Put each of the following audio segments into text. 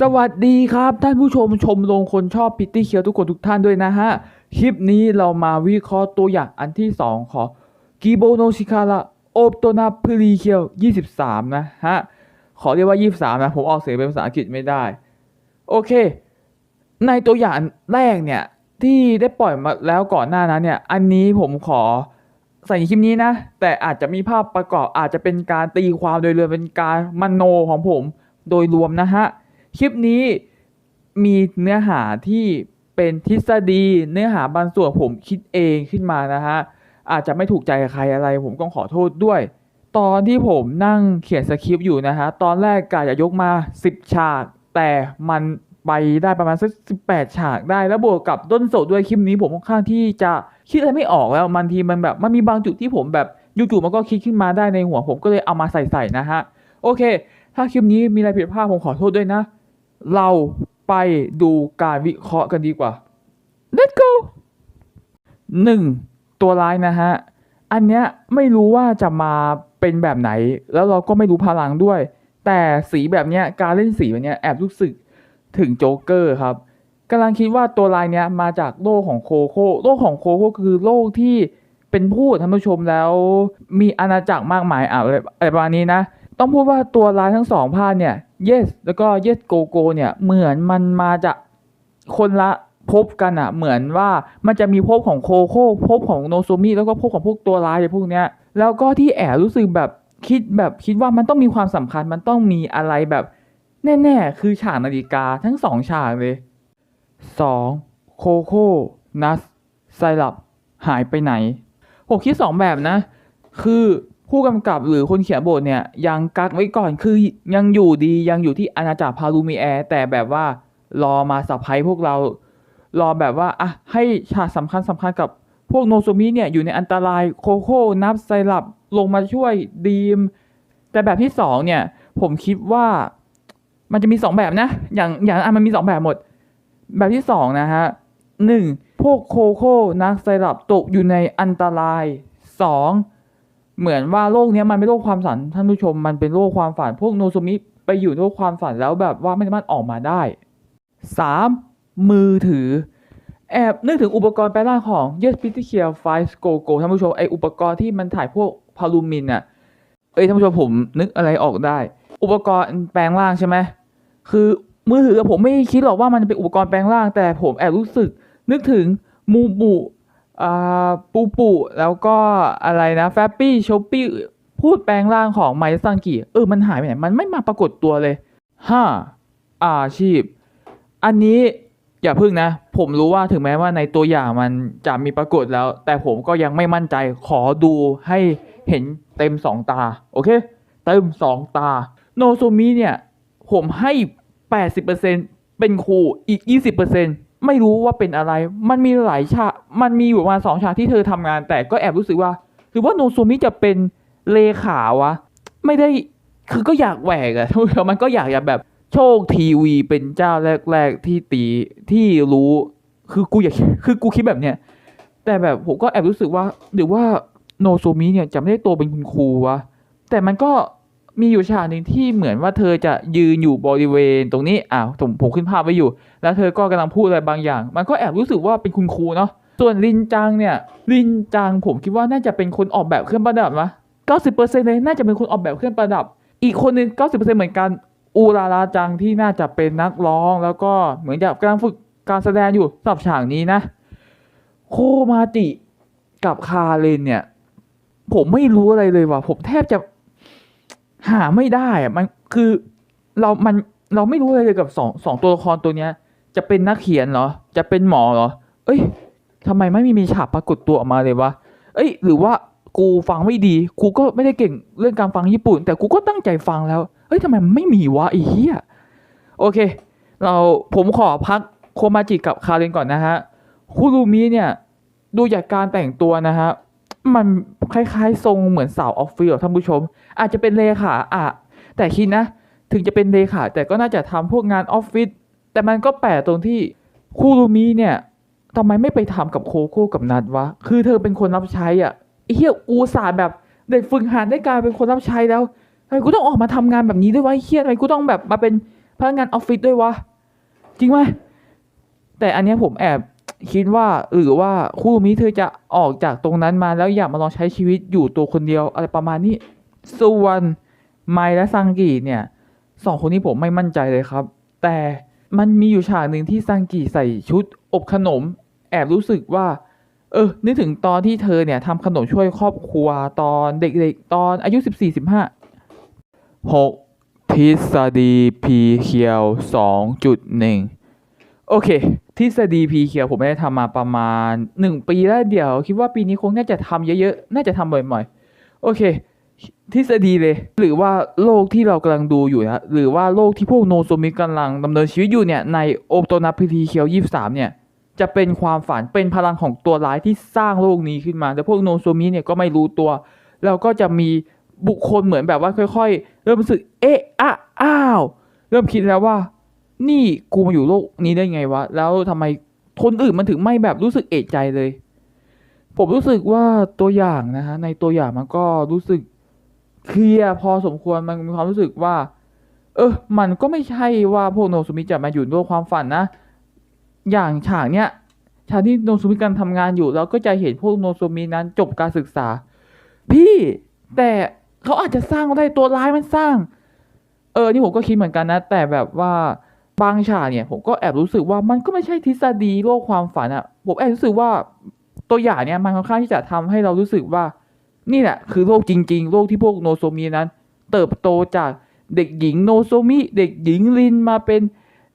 สวัสดีครับท่านผู้ชมชมรมคนชอบพิตตี้เคียวทุกคนทุกท่านด้วยนะฮะ คลิปนี้เรามาวิเคราะห์ตัวอย่างอันที่ 2 ของกิโบโนชิคาระโอบโตนาพรีเคียว 23 นะฮะ ขอเรียกว่า 23 นะ ผมออกเสียงเป็นภาษาอังกฤษไม่ได้ โอเค ในตัวอย่างแรกเนี่ย ที่ได้ปล่อยมาแล้วก่อนหน้านั้นเนี่ย อันนี้ผมขอใส่ในคลิปนี้นะ แต่อาจจะมีภาพประกอบอาจจะเป็นการตีความโดยรวมเป็นการมโนของผมโดยรวมนะฮะ คลิปนี้มีเนื้อหาที่เป็นทฤษฎีเนื้อหาบางส่วนผมคิดเองขึ้นมานะฮะอาจจะไม่ถูกใจใครอะไร ผมต้องขอโทษด้วย ตอนที่ผมนั่งเขียนสคริปต์อยู่นะฮะตอนแรกกะจะยกมา 10 ฉาก แต่มันไปได้ประมาณสัก18ฉากได้แล้วบวกกับต้นสดด้วยคลิปนี้ผมค่อนข้างที่จะคิดอะไรไม่ออกแล้วมันทีมันแบบมันมีบางจุดที่ผมแบบจู่ๆมันก็คิดขึ้นมาได้ในหัวผมก็เลยเอามาใส่ๆนะฮะโอเค ถ้าคลิปนี้มีอะไรผิดพลาดผมขอโทษด้วยนะ เราไปดูการวิเคราะห์กันดีกว่า Let's go หนึ่งตัวร้ายนะฮะ อันเนี้ยไม่รู้ว่าจะมาเป็นแบบไหน แล้วเราก็ไม่รู้พลังด้วย แต่สีแบบเนี้ยการเล่นสีแบบเนี้ยแอบรู้สึกถึงโจ๊กเกอร์ครับกำลังคิดว่าตัวลายเนี้ยมาจากโลกของโคโค่โลกของโคโค่คือโลกที่เป็นผู้ท่านผู้ชมแล้วมีอาณาจักรมากมายอะไรประมาณนี้นะ ต้องพูดว่าตัวร้ายทั้งสองภาคเนี่ย yes แล้วก็ yes go go เนี่ยเหมือนมันมาจากคนละภพกันอะเหมือนว่ามันจะมีภพของโคโค่ภพของโนโซมิแล้วก็ภพของพวกตัวร้ายอะไรพวกเนี้ยแล้วก็ที่แอบรู้สึกแบบคิดแบบคิดว่ามันต้องมีความสำคัญมันต้องมีอะไรแบบแน่ๆ คือฉากนาฬิกาทั้งสองฉากเลย 2. โคโค่นัสไซรัปหายไปไหนผมคิดสองแบบนะ คือ ผู้กำกับหรือคนเขียนบทเนี่ยยังกักไว้ก่อนคือยังอยู่ดียังอยู่ที่อาณาจักรพารูมีแอร์แต่แบบว่ารอมาสับไพพวกเรา รอแบบว่าอะให้ฉากสำคัญสำคัญกับพวกโนโซมิเนี่ยอยู่ในอันตรายโคโค่นับไซรัปลงมาช่วยดีม แต่แบบที่สองเนี่ยผมคิดว่ามันจะมีสองแบบนะ อย่างอย่างอันมันมีสองแบบหมด แบบที่สองนะฮะหนึ่งพวกโคโค่นักไซรัปตกอยู่ในอันตรายสอง เหมือนว่าโลกนี้มันไม่โลกความฝันท่านผู้ชมมันเป็นโลกความฝันพวกโนโซมิไปอยู่โลกความฝันแล้วแบบว่าไม่สามารถออกมาได้สามมือถือ แอบนึกถึงอุปกรณ์แปลร่างของ Yes p i t y c a r 5 Go Go ท่านผู้ชมไออุปกรณ์ที่มันถ่ายพวกพารูมินอะเอ้ยท่านผู้ชมผมนึกอะไรออกได้ อุปกรณ์แปลงร่างใช่ไหมคือมือถือผมไม่คิดหรอกว่ามันจะเป็นอุปกรณ์แปลงร่าง แต่ผมแอบรู้สึกนึกถึงมูบู ปูปูแล้วก็อะไรนะแฟปปี้ชอปปี้พูดแปลงร่างของไมซังกิเออมันหายไปไหน มันไม่มาปรากฏตัวเลยห้าอาชีพ อันนี้อย่าพึ่งนะ ผมรู้ว่าถึงแม้ว่าในตัวอย่างมันจะมีปรากฏแล้ว แต่ผมก็ยังไม่มั่นใจขอดูให้เห็นเต็มสองตา โอเค เต็มสองตา โนโซมิเนี่ย ผมให้ 80%เป็นครูอีก 20% ไม่รู้ว่าเป็นอะไร มันมีหลายฉาก มันมีอยู่ประมาณสองฉากที่เธอทำงาน แต่ก็แอบรู้สึกว่า หรือว่าโนโซมิจะเป็นเลขาวะ ไม่ได้ คือก็อยากแหวกอะทุกคนมันก็อยากจะแบบโชคทีวีเป็นเจ้าแรก ๆ ที่ตีที่รู้ คือกูอยาก คือกูคิดแบบเนี้ย แต่แบบผมก็แอบรู้สึกว่า หรือว่าโนโซมิเนี่ยจะไม่ได้โตเป็นคุณครูวะ แต่มันก็ มีอยู่ฉากหนึ่งที่เหมือนว่าเธอจะยืนอยู่บริเวณตรงนี้อ้าวผมผมขึ้นภาพไว้อยู่ แล้วเธอก็กำลังพูดอะไรบางอย่าง มันก็แอบรู้สึกว่าเป็นคุณครูเนาะส่วนลินจังเนี่ยลินจังผมคิดว่าน่าจะเป็นคนออกแบบเครื่องประดับนะ90%เลยน่าจะเป็นคนออกแบบเครื่องประดับ อีกคนหนึ่ง90%เหมือนกันอูราราจังที่น่าจะเป็นนักร้อง แล้วก็เหมือนกับกำลังฝึกการแสดงอยู่สำหรับฉากนี้นะ โคมาจิกับคาเรนเนี่ย ผมไม่รู้อะไรเลยว่ะผมแทบจะ หาไม่ได้อะมันคือเรา มันเราไม่รู้อะไรเลยกับสองสองตัวละครตัวเนี้ย จะเป็นนักเขียนเหรอ จะเป็นหมอเหรอ เอ้ยทำไมไม่มีมีฉากปรากฏตัวออกมาเลยวะ เอ้ย หรือว่ากูฟังไม่ดี กูก็ไม่ได้เก่งเรื่องการฟังญี่ปุ่น แต่กูก็ตั้งใจฟังแล้ว เอ้ยทำไมไม่มีวะไอ้เหี้ย โอเค เราผมขอพักโคมาจิกับคาเรนก่อนนะฮะ คุรุมิเนี่ย ดูจากการแต่งตัวนะฮะ มัน คล้ายๆ ทรงเหมือนสาวออฟฟิศท่านผู้ชม อาจจะเป็นเลขาอะแต่คิดนะ ถึงจะเป็นเลขาแต่ก็น่าจะทำพวกงานออฟฟิศแต่มันก็แปลกตรงที่คูรุมิเนี่ยทำไมไม่ไปทำกับโคโค่กับนัดวะ คือเธอเป็นคนรับใช้อะเฮียอูสาแบบเด็กฝึกหัดได้กลายเป็นคนรับใช้แล้วทำไมกูต้องออกมาทำงานแบบนี้ด้วยวะเฮียทำไมกูต้องแบบมาเป็นพนักงานออฟฟิศด้วยวะจริงไหมแต่อันนี้ผมแอบ คิดว่าหรือว่าคู่มิเธอจะออกจากตรงนั้นมาแล้วอยากมาลองใช้ชีวิตอยู่ตัวคนเดียวอะไรประมาณนี้ ส่วนไมและซังกีเนี่ยสองคนนี้ผมไม่มั่นใจเลยครับ แต่มันมีอยู่ฉากหนึ่งที่ซังกีใส่ชุดอบขนม แอบรู้สึกว่า เออ นึกถึงตอนที่เธอเนี่ยทำขนมช่วยครอบครัวตอนเด็กๆ ตอนอายุ 14-15 6. ทฤษฎีพีเคียว 2.1 โอเคทฤษฎีพีเคียวผมไม่ได้ทำมาประมาณ 1 ปีแล้วเดี๋ยว คิดว่าปีนี้คงน่าจะทำเยอะๆ น่าจะทำบ่อยๆ โอเค ทฤษฎีเลย หรือว่าโลกที่เรากำลังดูอยู่นะหรือว่าโลกที่พวกโนโซมิกำลังดำเนินชีวิตอยู่เนี่ยในโอโตนาพิธีเคียว23เนี่ยจะเป็นความฝันเป็นพลังของตัวร้ายที่สร้างโลกนี้ขึ้นมา แต่พวกโนโซมิเนี่ยก็ไม่รู้ตัว แล้วก็จะมีบุคคลเหมือนแบบว่าค่อย ๆ เริ่มรู้สึกเอ๊ะอะอ้าวเริ่มคิดแล้วว่า นี่กูมาอยู่โลกนี้ได้ไงวะ แล้วทำไมคนอื่นมันถึงไม่แบบรู้สึกเอะใจเลย ผมรู้สึกว่าตัวอย่างนะฮะในตัวอย่างมันก็รู้สึกเคลียร์พอสมควรมันมีความรู้สึกว่า เออ มันก็ไม่ใช่ว่าพวกโนซุมิจะมาอยู่โลกความฝันนะ อย่างฉากเนี้ยฉากที่โนซุมิกำลังทำงานอยู่เราก็จะเห็นพวกโนซุมินั้นจบการศึกษา พี่แต่เขาอาจจะสร้างได้ตัวร้ายมันสร้าง เออ นี่ผมก็คิดเหมือนกันนะ แต่แบบว่า บางฉากเนี่ยผมก็แอบรู้สึกว่ามันก็ไม่ใช่ทฤษฎีโลกความฝันอะผมแอบรู้สึกว่าตัวอย่างเนี่ยมันค่อนข้างที่จะทำให้เรารู้สึกว่า นี่แหละคือโลกจริง ๆ โลกที่พวกโนโซมินั้น เติบโตจากเด็กหญิงโนโซมิเด็กหญิงลินมาเป็น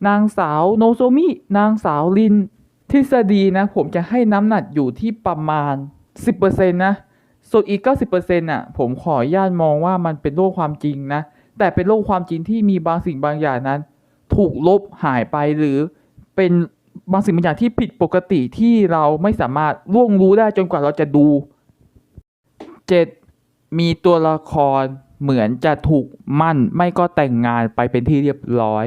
นางสาวโนโซมินางสาวลิน ทฤษฎีนะ ผมจะให้น้ำหนักอยู่ที่ประมาณ 10%นะส่วนอีก 90%น่ะผมขออนุญาตมองว่ามันเป็นโลกความจริงนะ แต่เป็นโลกความจริงที่มีบางสิ่งบางอย่างนั้น ถูกลบหายไปหรือเป็นบางสิ่งบางอย่างที่ผิดปกติที่เราไม่สามารถล่วงรู้ได้จนกว่าเราจะดู 7. มีตัวละครเหมือนจะถูกมั่นไม่ก็แต่งงานไปเป็นที่เรียบร้อย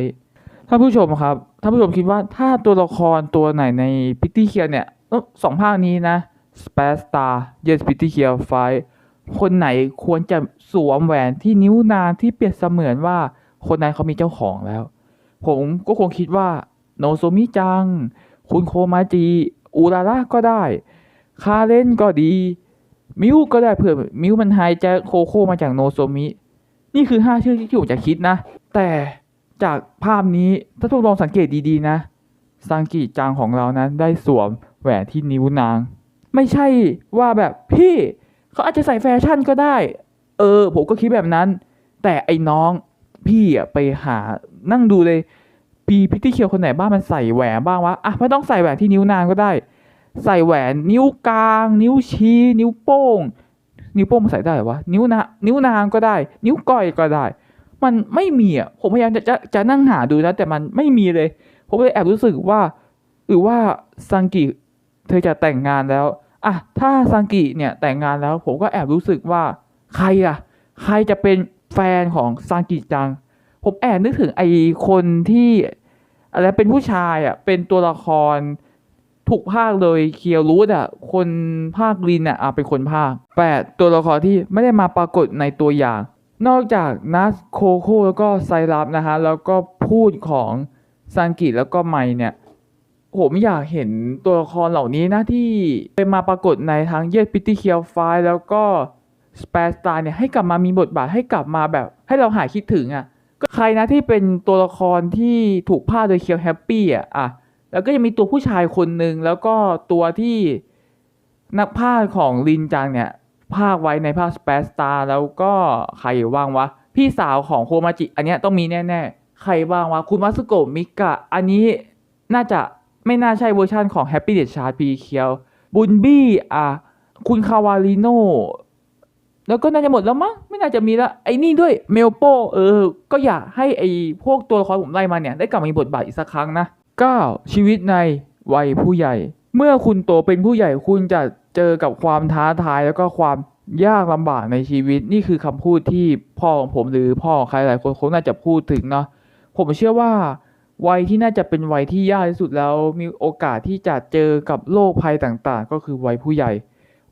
ท่านผู้ชมครับท่านผู้ชมคิดว่าถ้าตัวละครตัวไหนในพิตตี้เคียเนี่ยต้อสองภาคนี้นะสเปซตาเยสพิตตี้เคียไฟคนไหนควรจะสวมแหวนที่นิ้วนางที่เปรียบเสมือนว่าคนนั้นเขามีเจ้าของแล้ว ผมก็คงคิดว่า โนโซมิจัง คุณโคมาจิอูราระก็ได้ คาเล่นก็ดี มิวก็ได้เผื่อมิวมันหายใจโคโค่มาจากโนโซมิ นี่คือห้าชื่อที่ผมจะคิดนะ แต่จากภาพนี้ถ้าทุกลองสังเกตดีๆนะ ซังกิจังของเรานั้นได้สวมแหวนที่นิ้วนาง ไม่ใช่ว่าแบบพี่ เขาอาจจะใส่แฟชั่นก็ได้ เออ ผมก็คิดแบบนั้น แต่ไอ้น้อง พี่อะไปหานั่งดูเลยปีพิตตี้เคียวคนไหนบ้างมันใส่แหวนบ้างวะอะไม่ต้องใส่แหวนที่นิ้วนางก็ได้ ใส่แหวนนิ้วกลาง นิ้วชี้ นิ้วโป้ง นิ้วโป้งมันใส่ได้หรอวะนิ้วนานิ้วนางก็ได้ นิ้วก้อยก็ได้ มันไม่มีอะผมพยายามจะจะจะนั่งหาดูนะแต่มันไม่มีเลย ผมเลยแอบรู้สึกว่า หรือว่าซังกิเธอจะแต่งงานแล้วอะถ้าซังกิเนี่ยแต่งงานแล้วผมก็แอบรู้สึกว่าใครอะ ใครจะเป็น แฟนของซังกิจัง ผมแอบนึกถึงไอคนที่อะไรเป็นผู้ชายอะ เป็นตัวละครถูกภาคโดยเคียวรูดอะ คนภาคลินอะเป็นคนภาคแปดตัวละครที่ไม่ได้มาปรากฏในตัวอย่าง นอกจากนัสโคโค่แล้วก็ไซรัปนะฮะ แล้วก็พูดของซังกิแล้วก็ไมเนี่ยผมอยากเห็นตัวละครเหล่านี้นะที่เป็นมาปรากฏในทั้งเย p พิตี้เคียวไฟแล้วก็ สเปซตาเนี่ยให้กลับมามีบทบาทให้กลับมาแบบ ให้เราหายคิดถึงอะก็ใครนะที่เป็นตัวละครที่ถูกพากย์โดยเคียวแฮปปี้อะอะแล้วก็ยังมีตัวผู้ชายคนหนึ่งแล้วก็ตัวที่นักพาของลินจังเนี่ยพากย์ไว้ในภาคสเปซตาแล้วก็ใครว่างวะ พี่สาวของโคมาจิ อันเนี้ยต้องมีแน่ๆ ใครว่างวะ คุณมัสโกะมิกะ อันนี้น่าจะไม่น่าใช่เวอร์ชันของ Happy d e a t Chart พีเคียวบุนบี้อะคุณคาวาลิโน แล้วก็น่าจะหมดแล้วมั้งไม่น่าจะมีละไอ้นี่ด้วยเมลโปเออ ก็อยากให้ไอ้พวกตัวละครผมไล่มาเนี่ยได้กลับมามีบทบาทอีกสักครั้งนะ 9. ชีวิตในวัยผู้ใหญ่ เมื่อคุณโตเป็นผู้ใหญ่คุณจะเจอกับความท้าทายแล้วก็ความยากลำบากในชีวิตนี่คือคำพูดที่พ่อของผมหรือพ่อของใครหลายคนคงน่าจะพูดถึงเนาะผมเชื่อว่าวัยที่น่าจะเป็นวัยที่ยากที่สุดแล้วมีโอกาสที่จะเจอกับโรคภัยต่างๆ ก็คือวัยผู้ใหญ่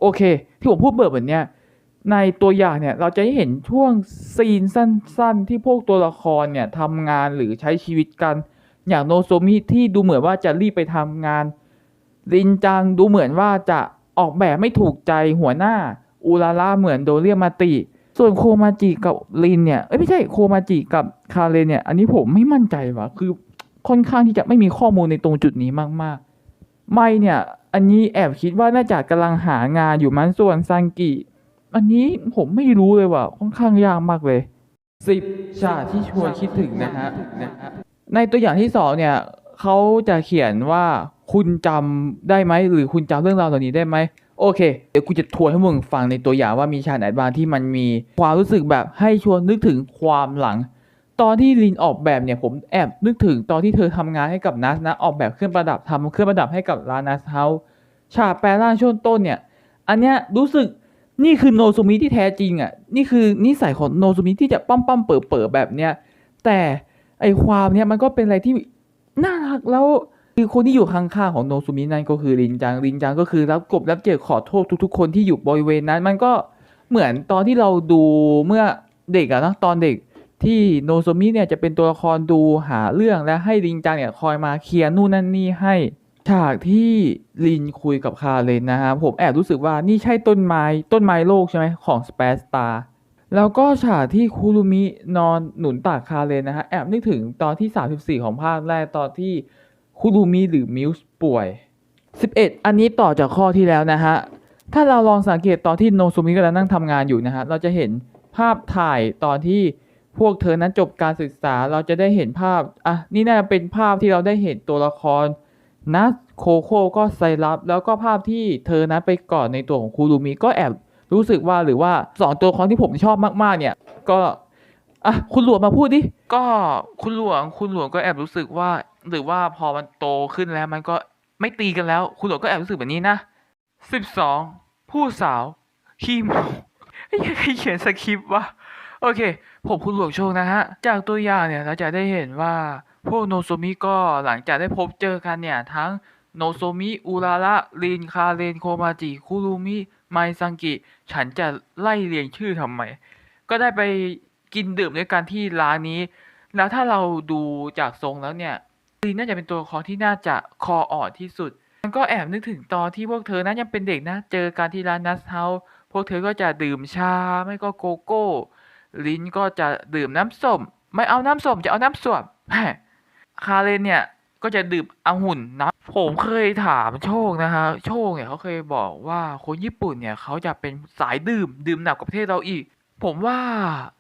โอเค ที่ผมพูดเบิดแบบเนี้ย ในตัวอย่างเนี่ยเราจะได้เห็นช่วงซีนสั้น ๆ ที่พวกตัวละครเนี่ยทำงานหรือใช้ชีวิตกัน อย่างโนโซมิที่ดูเหมือนว่าจะรีบไปทำงานรินจังดูเหมือนว่าจะออกแบบไม่ถูกใจหัวหน้าอูราล่าเหมือนโดเรียมาติ ส่วนโคมาจิกับลินเนี่ยเอ้ยไม่ใช่โคมาจิกับคาเรนเนี่ย อันนี้ผมไม่มั่นใจว่ะคือค่อนข้างที่จะไม่มีข้อมูลในตรงจุดนี้มากๆ ไม่เนี่ย อันนี้แอบคิดว่าน่าจะกำลังหางานอยู่มันส่วนซังกิ อันนี้ผมไม่รู้เลยว่ะค่อนข้างยากมากเลยสิบฉากที่ชวนคิดถึงนะฮะในตัวอย่างที่สองเนี่ยเขาจะเขียนว่าคุณจำได้ไหมหรือคุณจำเรื่องราวเหล่านี้ได้ไหมโอเค เดี๋ยวกูจะทวนให้มึงฟังในตัวอย่างว่ามีฉากไหนบ้างที่มันมีความรู้สึกแบบให้ชวนนึกถึงความหลัง ตอนที่ลินออกแบบเนี่ยผมแอบนึกถึงตอนที่เธอทำงานให้กับนัสนะออกแบบเครื่องประดับทำเครื่องประดับให้กับร้านนัสเฮาส์ฉากแปลร่างช่วงต้นเนี่ย อันเนี้ยรู้สึก นี่คือโนซูมิที่แท้จริงอะ นี่คือนิสัยของโนซูมิที่จะปั้มปั้มเปิดเปิดแบบเนี้ย แต่ไอความเนี้ยมันก็เป็นอะไรที่น่ารักแล้วคือคนที่อยู่ข้างๆของโนซูมินั่นก็คือรินจังรินจังก็คือรับกบรับเกียรติขอโทษทุก ๆ คนที่อยู่บริเวณนั้น มันก็เหมือนตอนที่เราดูเมื่อเด็กอะนะตอนเด็กที่โนโซมิเนี่ยจะเป็นตัวละครดูหาเรื่องและให้ลินจังเนี่ยคอยมาเคลียร์นู่นนั่นนี่ให้ ฉากที่ลินคุยกับคาเรนนะฮะผมแอบรู้สึกว่านี่ใช่ต้นไม้ต้นไม้โลกใช่ไหมของสเปซตาแล้วก็ฉากที่คุรุมินอนหนุนตักคาเรนนะฮะแอบนึกถึงตอนที่ 34 ของภาคแรกตอนที่คุรุมิหรือมิวส์ป่วย 11 อันนี้ต่อจากข้อที่แล้วนะฮะถ้าเราลองสังเกตตอนที่โนซุมิกำลังนั่งทำงานอยู่นะฮะเราจะเห็นภาพถ่ายตอนที่พวกเธอนั้นจบการศึกษาเราจะได้เห็นภาพอะนี่น่าจะเป็นภาพที่เราได้เห็นตัวละคร นัสโคโค่ก็ไซรับแล้วก็ภาพที่เธอนั้นไปกอดในตัวของคูรูมิก็แอบรู้สึกว่าหรือว่าสองตัวละครที่ผมชอบมากๆ เนี่ย ก็อะคุณหลวงมาพูดดิก็คุณหลวงคุณหลวงก็แอบรู้สึกว่า หรือว่าพอมันโตขึ้นแล้วมันก็ไม่ตีกันแล้ว คุณหลวงก็แอบรู้สึกแบบนี้นะสิบสองผู้สาวขี้โมไอ้ยใครเขียนสคริปต์วะโอเค ผมคุณหลวงโชคนะฮะ จากตัวอย่างเนี่ยเราจะได้เห็นว่า พวกโนโซมิก็หลังจากได้พบเจอกันเนี่ย ทั้งโนโซมิอุราระรินคาเรนโคมาจิคุรุมิไมซังกิ ฉันจะไล่เรียงชื่อทำไม ก็ได้ไปกินดื่มด้วยกันที่ร้านนี้ แล้วถ้าเราดูจากทรงแล้วเนี่ยลินน่าจะเป็นตัวละครที่น่าจะคออ่อนที่สุดมันก็แอบนึกถึงตอนที่พวกเธอนั้นยังเป็นเด็กนะ เจอกันที่ร้านนัสเฮาพวกเธอก็จะดื่มชาไม่ก็โกโก้ ลิ้นก็จะดื่มน้ำส้ม ไม่เอาน้ำส้มจะเอาน้ำสวม คาเรนเนี่ยก็จะดื่มองุ่นนะผมเคยถามโชคนะฮะโชคเนี่ยเขาเคยบอกว่าคนญี่ปุ่นเนี่ยเขาจะเป็นสายดื่มดื่มหนักกว่าประเทศเราอีก ผมว่า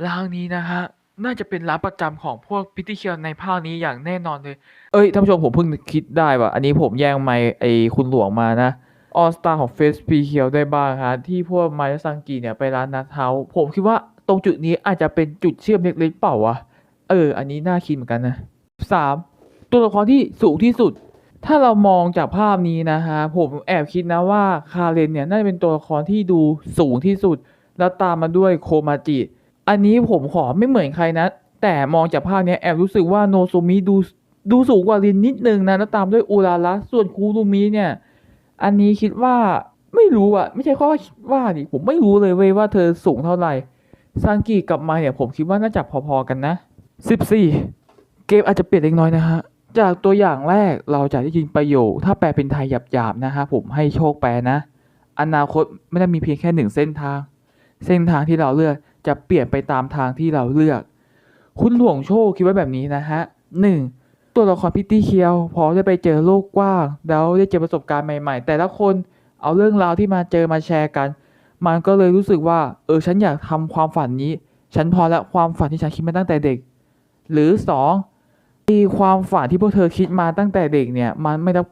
ร้านนี้นะฮะน่าจะเป็นร้านประจำของพวกพิธีเคียวในภาคนี้อย่างแน่นอนเลย เอ้ยท่านผู้ชมผมเพิ่งคิดได้ว่าอันนี้ผมแย่งไมค์ไอคุณหลวงมานะออสตาของเฟสพีเคียวได้บ้างฮะที่พวกไมค์ซังกีเนี่ยไปร้านนัทเฮาผมคิดว่าตรงจุดนี้อาจจะเป็นจุดเชื่อมเล็กๆเปล่าวะ เออ อันนี้น่าคิดเหมือนกันนะ สามตัวละครที่สูงที่สุด ถ้าเรามองจากภาพนี้นะฮะ ผมแอบคิดนะว่าคาเรนเนี่ยน่าจะเป็นตัวละครที่ดูสูงที่สุด แล้วตามมาด้วยโคมาจิ อันนี้ผมขอไม่เหมือนใครนะ แต่มองจากภาพนี้แอบรู้สึกว่าโนโซมิดูดูสูงกว่าลินนิดนึงนะ แล้วตามด้วยอุราระส่วนคูรุมิเนี่ย อันนี้คิดว่าไม่รู้อะไม่ใช่ข้อว่าคิดว่าดิผมไม่รู้เลยเว้ยว่าเธอสูงเท่าไหร่ซังกิกับไมเนี่ยผมคิดว่าน่าจะพอๆกันนะ 14 เกมอาจจะเปลี่ยนเล็กน้อยนะฮะ จากตัวอย่างแรกเราจะได้ยินประโยค ถ้าแปลเป็นไทยหยาบๆนะฮะผมให้โชคแปลนะ อนาคตไม่ได้มีเพียงแค่หนึ่งเส้นทาง เส้นทางที่เราเลือกจะเปลี่ยนไปตามทางที่เราเลือก คุณหลวงโชคคิดไว้แบบนี้นะฮะหนึ่งตัวละครพิตตี้เคียว พอได้ไปเจอโลกกว้าง แล้วได้เจอประสบการณ์ใหม่ ๆ แต่ละคนเอาเรื่องราวที่มาเจอมาแชร์กัน มันก็เลยรู้สึกว่า เออฉันอยากทำความฝันนี้ ฉันพอละความฝันที่ฉันคิดมาตั้งแต่เด็ก หรือ 2 ตีความฝันที่พวกเธอคิดมาตั้งแต่เด็กเนี่ยมันไม่ได้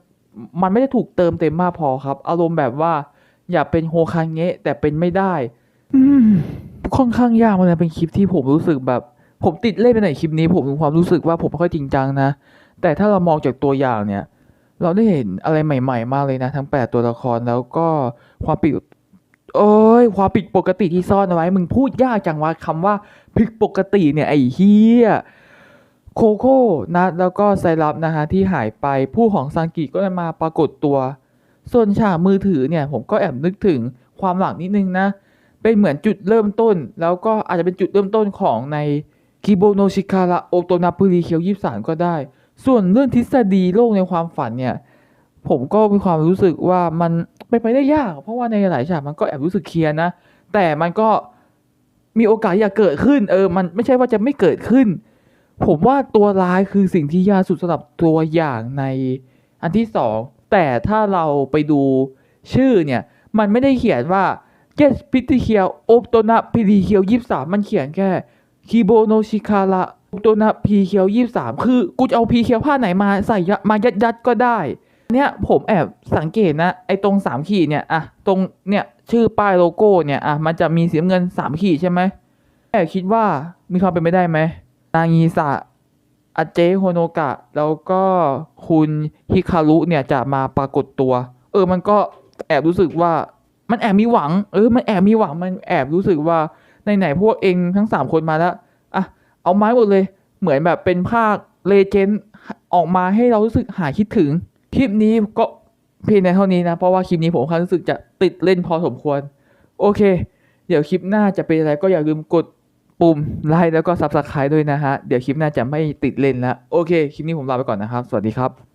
มันไม่ได้ถูกเติมเต็มมากพอครับ อารมณ์แบบว่า อยากเป็นโฮคังเงะแต่เป็นไม่ได้ค่อนข้างยากมันเป็นคลิปที่ผมรู้สึกแบบ ผมติดเล่นไปหน่อยคลิปนี้ ผมมีความรู้สึกว่าผมไม่ค่อยจริงจังนะ แต่ถ้าเรามองจากตัวอย่างเนี่ย เราได้เห็นอะไรใหม่ ๆ มากเลยนะ ทั้งแปดตัวละครแล้วก็ความปิดเอ้ยความผิดปกติที่ซ่อนเอาไว้ มึงพูดยากจังว่าคำว่าผิดปกติเนี่ยไอ้เฮีย โคโค่นะแล้วก็ไซรัปนะฮะที่หายไปผู้ของซังกิก็ได้มาปรากฏตัว ส่วนฉากมือถือเนี่ยผมก็แอบนึกถึงความหลังนิดนึงนะ เป็นเหมือนจุดเริ่มต้น แล้วก็อาจจะเป็นจุดเริ่มต้นของในคิโบโนชิคาระโอโตนาปุริเคียวยี่สามก็ได้ ส่วนเรื่องทฤษฎีโลกในความฝันเนี่ยผมก็มีความรู้สึกว่ามันเป็นไปได้ยาก เพราะว่าในหลายฉากมันก็แอบรู้สึกเคลียร์นะ แต่มันก็มีโอกาสอยากเกิดขึ้น เออ มันไม่ใช่ว่าจะไม่เกิดขึ้น ผมว่าตัวร้ายคือสิ่งที่ยากสุดสำหรับตัวอย่างในอันที่สองแต่ถ้าเราไปดูชื่อเนี่ย มันไม่ได้เขียนว่า yes พิติเคียวโอโตนะพิริเคียวยี่สามมันเขียนแค่คิโบโนชิคาระโอโตนะพีเคียวยี่สามคือกูจะเอาพีเคียวผ้าไหนมาใส่มายัดยัดๆก็ได้ เนี่ยผมแอบสังเกตนะไอ้ตรงสามขีดเนี่ยอะตรงเนี่ยชื่อป้ายโลโก้เนี่ยอะมันจะมีสีเงินสามขีดใช่ไหมแอบคิดว่ามีความเป็นไปได้ไหม นางีสะอาเจโฮโนกะ แล้วก็คุณฮิคารุเนี่ยจะมาปรากฏตัว เออมันก็แอบรู้สึกว่ามันแอบมีหวัง เออ มันแอบมีหวัง มันแอบรู้สึกว่าไหนๆพวกเองทั้งสามคนมาแล้ว อะ เอาไม้หมดเลย เหมือนแบบเป็นภาคเลเจนด์ออกมาให้เรารู้สึกหายคิดถึง คลิปนี้ก็เพียงในเท่านี้นะ เพราะว่าคลิปนี้ผมค่อนข้ารู้สึกจะติดเล่นพอสมควร โอเค เดี๋ยวคลิปหน้าจะเป็นอะไรก็อย่าลืมกด ปุ่มไลค์แล้วก็ซับสไคร b e ด้วยนะฮะ เดี๋ยวคลิปหน้าจะไม่ติดเลนแล้ว โอเค คลิปนี้ผมลาไปก่อนนะครับ สวัสดีครับ